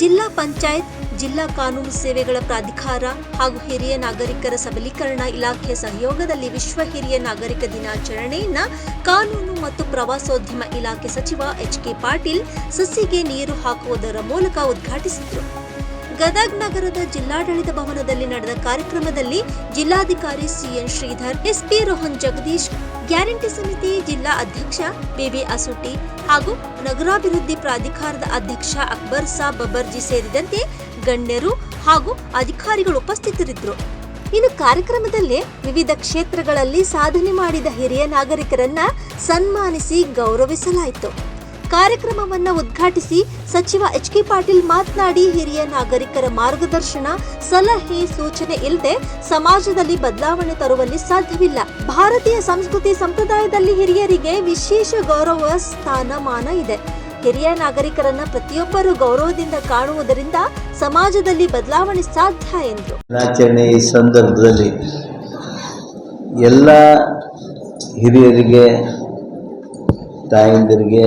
ಜಿಲ್ಲಾ ಪಂಚಾಯತ್, ಜಿಲ್ಲಾ ಕಾನೂನು ಸೇವೆಗಳ ಪ್ರಾಧಿಕಾರ ಹಾಗೂ ಹಿರಿಯ ನಾಗರಿಕರ ಸಬಲೀಕರಣ ಇಲಾಖೆ ಸಹಯೋಗದಲ್ಲಿ ವಿಶ್ವ ಹಿರಿಯ ನಾಗರಿಕ ದಿನಾಚರಣೆಯನ್ನ ಕಾನೂನು ಮತ್ತು ಪ್ರವಾಸೋದ್ಯಮ ಇಲಾಖೆ ಸಚಿವ ಎಚ್ ಕೆ ಪಾಟೀಲ್ ಸಸಿಗೆ ನೀರು ಹಾಕುವುದರ ಮೂಲಕ ಉದ್ಘಾಟಿಸಿದರು. ಗದಗ್ ನಗರದ ಜಿಲ್ಲಾಡಳಿತ ಭವನದಲ್ಲಿ ನಡೆದ ಕಾರ್ಯಕ್ರಮದಲ್ಲಿ ಜಿಲ್ಲಾಧಿಕಾರಿ CN Shridhar, SP Rohan Jagadish, guarantee ಸಮಿತಿ ಜಿಲ್ಲಾ ಅಧ್ಯಕ್ಷ ಬಿಬಿ ಅಸುಟಿ ಹಾಗೂ ನಗರಾಭಿವೃದ್ಧಿ ಪ್ರಾಧಿಕಾರದ ಅಧ್ಯಕ್ಷ ಅಕ್ಬರ್ ಸಾ ಬಬರ್ಜಿ ಸೇರಿದಂತೆ ಗಣ್ಯರು ಹಾಗೂ ಅಧಿಕಾರಿಗಳು ಉಪಸ್ಥಿತರಿದ್ದರು. ಇನ್ನು ಕಾರ್ಯಕ್ರಮದಲ್ಲಿ ವಿವಿಧ ಕ್ಷೇತ್ರಗಳಲ್ಲಿ ಸಾಧನೆ ಮಾಡಿದ ಹಿರಿಯ ನಾಗರಿಕರನ್ನ ಸನ್ಮಾನಿಸಿ ಗೌರವಿಸಲಾಯಿತು. ಕಾರ್ಯಕ್ರಮವನ್ನು ಉದ್ಘಾಟಿಸಿ ಸಚಿವ ಎಚ್ ಕೆ ಪಾಟೀಲ್ ಮಾತನಾಡಿ ಹಿರಿಯ ನಾಗರಿಕರ ಮಾರ್ಗದರ್ಶನ, ಸಲಹೆ, ಸೂಚನೆ ಇಲ್ಲದೆ ಸಮಾಜದಲ್ಲಿ ಬದಲಾವಣೆ ತರುವಲ್ಲಿ ಸಾಧ್ಯವಿಲ್ಲ. ಭಾರತೀಯ ಸಂಸ್ಕೃತಿ ಸಂಪ್ರದಾಯದಲ್ಲಿ ಹಿರಿಯರಿಗೆ ವಿಶೇಷ ಗೌರವ ಸ್ಥಾನಮಾನ ಇದೆ. ಹಿರಿಯ ನಾಗರಿಕರನ್ನ ಪ್ರತಿಯೊಬ್ಬರು ಗೌರವದಿಂದ ಕಾಣುವುದರಿಂದ ಸಮಾಜದಲ್ಲಿ ಬದಲಾವಣೆ ಸಾಧ್ಯ ದಿನಾಚರಣೆ ಈ ಸಂದರ್ಭದಲ್ಲಿ ಎಲ್ಲ ಹಿರಿಯರಿಗೆ, ತಾಯಂದಿರಿಗೆ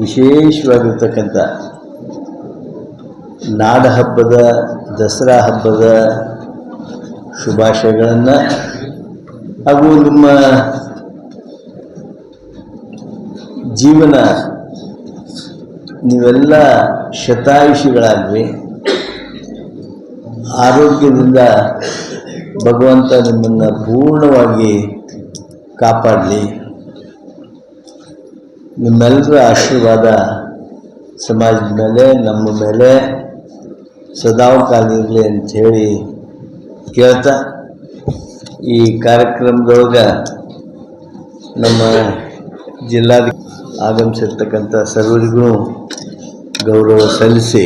ವಿಶೇಷವಾಗಿರ್ತಕ್ಕಂಥ ನಾಡ ಹಬ್ಬದ ದಸರಾ ಹಬ್ಬದ ಶುಭಾಶಯಗಳನ್ನು ಹಾಗೂ ನಿಮ್ಮ ಜೀವನ, ನೀವೆಲ್ಲ ಶತಾಯುಷಿಗಳಾಗ್ರಿ. ಆರೋಗ್ಯದಿಂದ ಭಗವಂತ ನಿಮ್ಮನ್ನು ಪೂರ್ಣವಾಗಿ ಕಾಪಾಡಲಿ. ನಿಮ್ಮೆಲ್ಲರ ಆಶೀರ್ವಾದ ಸಮಾಜದ ಮೇಲೆ, ನಮ್ಮ ಮೇಲೆ ಸದಾವಕಾಲ ಇರಲಿ ಅಂಥೇಳಿ ಕೇಳ್ತಾ, ಈ ಕಾರ್ಯಕ್ರಮದೊಳಗೆ ನಮ್ಮ ಜಿಲ್ಲಾ ಆಗಮಿಸಿರ್ತಕ್ಕಂಥ ಸರ್ವರಿಗೂ ಗೌರವ ಸಲ್ಲಿಸಿ,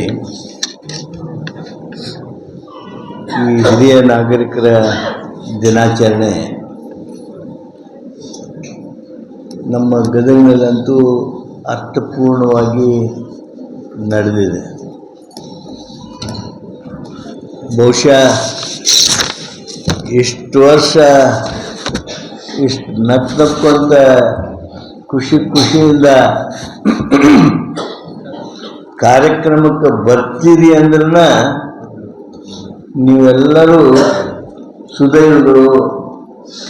ಈ ಹಿರಿಯ ನಾಗರಿಕರ ದಿನಾಚರಣೆ ನಮ್ಮ ಗದಗಿನಲ್ಲಂತೂ ಅರ್ಥಪೂರ್ಣವಾಗಿ ನಡೆದಿದೆ. ಬಹುಶಃ ಇಷ್ಟು ವರ್ಷ ಇಷ್ಟು ನಕ್ಕೊಂತ ಖುಷಿ ಖುಷಿಯಿಂದ ಕಾರ್ಯಕ್ರಮಕ್ಕೆ ಬರ್ತೀರಿ ಅಂದ್ರನ್ನ ನೀವೆಲ್ಲರೂ ಸುದೈವಗಳು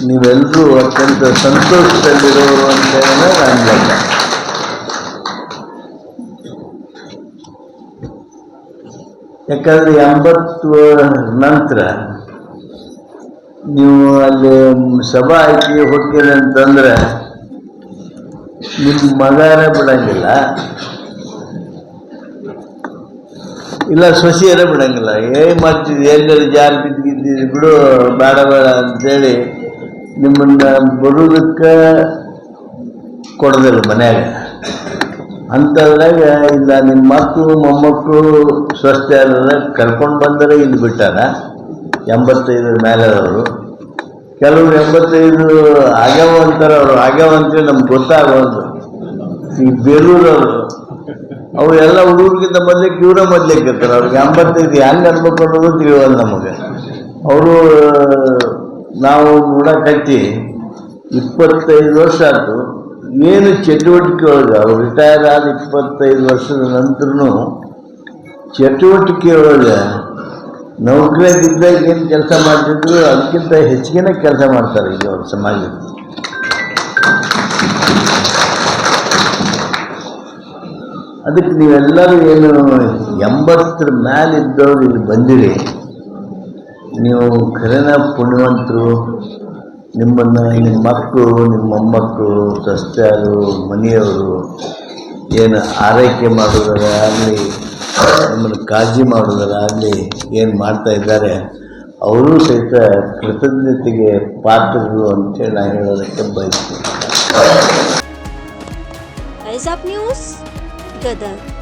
ನೀವೆಲ್ಲರೂ ಅತ್ಯಂತ ಸಂತೋಷದಲ್ಲಿರೋರು ಅಂತ ನಾನು ಲೆಕ್ಕ ಯಾಕಂದ್ರೆ ಎಂಬತ್ತು ನಂತರ ನೀವು ಅಲ್ಲಿ ಸಭಾ ಆಯ್ಕೆ ಹೋಗ್ತೀರಿ ಅಂತಂದ್ರೆ ನಿಮ್ಮ ಮಗನ ಬಿಡಂಗಿಲ್ಲ. ಇಲ್ಲ ಸೊಸಿಯರೇ ಬಿಡಂಗಿಲ್ಲ. ಏ ಮಾಡ್ತಿದ್ವಿ ಎಲ್ಲರೂ ಜಾರಿ ಬಿದ್ದಿದ್ದೀರಿ, ಬಿಡು, ಬೇಡ ಬೇಡ ಅಂತೇಳಿ ನಿಮ್ಮನ್ನ ಬರೋದಕ್ಕೆ ಕೊಡೋದಿಲ್ಲ ಮನ್ಯಾಗ. ಅಂಥದ್ರಾಗ ಇಲ್ಲ ನಿಮ್ಮ ಮಕ್ಕಳು ಮೊಮ್ಮಕ್ಕಳು ಸ್ವಸ್ಥ ಕರ್ಕೊಂಡು ಬಂದರೆ ಇಲ್ಲಿ ಬಿಟ್ಟಾರ. ಎಂಬತ್ತೈದರ ಮೇಲೆದವರು ಕೆಲವರು ಎಂಬತ್ತೈದು ಆಗ್ಯಾವ ಅಂತಾರೆ, ಅವರು ಆಗ್ಯಾವ ಅಂತೇಳಿ ನಮ್ಗೆ ಗೊತ್ತಾಗೋದು. ಈ ಬೇರೂರವರು. ಅವು ಎಲ್ಲ ಹುಡುಗರಿಗಿಂತ ಮೊದಲೇ ಕ್ಯೂರ ಮೊದಲೇ ಇರ್ತಾರೆ. ಅವ್ರಿಗೆ ಎಂಬತ್ತೈದು ಹೆಂಗೆ ಅನ್ಬೇಕು ಅನ್ನೋದು ತಿಳಿಯೋದು ನಮಗೆ. ಅವರು ನಾವು ನೋಡಕತ್ತಿ ಇಪ್ಪತ್ತೈದು ವರ್ಷ ಆಯ್ತು. ಏನು ಚಟುವಟಿಕೆ ಒಳಗೆ, ಅವ್ರು ರಿಟೈರ್ ಆದ ಇಪ್ಪತ್ತೈದು ವರ್ಷದ ನಂತರನು ಚಟುವಟಿಕೆ ಒಳಗೆ ನೌಕರಿಯಾಗಿದ್ದಾಗ ಏನು ಕೆಲಸ ಮಾಡ್ತಿದ್ರು? ಅದಕ್ಕಿಂತ ಹೆಚ್ಚಿಗೆನೆ ಕೆಲಸ ಮಾಡ್ತಾರೆ ಈಗ ಅವ್ರ ಸಮಾಜದಲ್ಲಿ ಅದಕ್ಕೆ ನೀವೆಲ್ಲರೂ ಏನು ಎಂಬತ್ತರ ಇದ್ದವರು ಇಲ್ಲಿ ಬಂದಿರಿ. ನೀವು ಖರೇನ ಪುಣ್ಯವಂತರು, ನಿಮ್ಮನ್ನು ನಿಮ್ಮ ಮಕ್ಕಳು ನಿಮ್ಮ ಮೊಮ್ಮಕ್ಕಳು, ಸಸ್ಯಾರು, ಮನೆಯವರು ಏನು ಆರೈಕೆ ಮಾಡೋದರ ಆಗಲಿ, ನಿಮ್ಮನ್ನು ಕಾಳಜಿ ಮಾಡೋದರ ಆಗಲಿ ಏನು ಮಾಡ್ತಾ ಇದ್ದಾರೆ, ಅವರೂ ಸಹಿತ ಕೃತಜ್ಞತೆಗೆ ಪಾತ್ರರು ಅಂತೇಳಿ ನಾನು ಹೇಳೋದಕ್ಕೆ ಬಯಸ್ತೀನಿ. ನ್ಯೂಸ್ ಗದಗ್.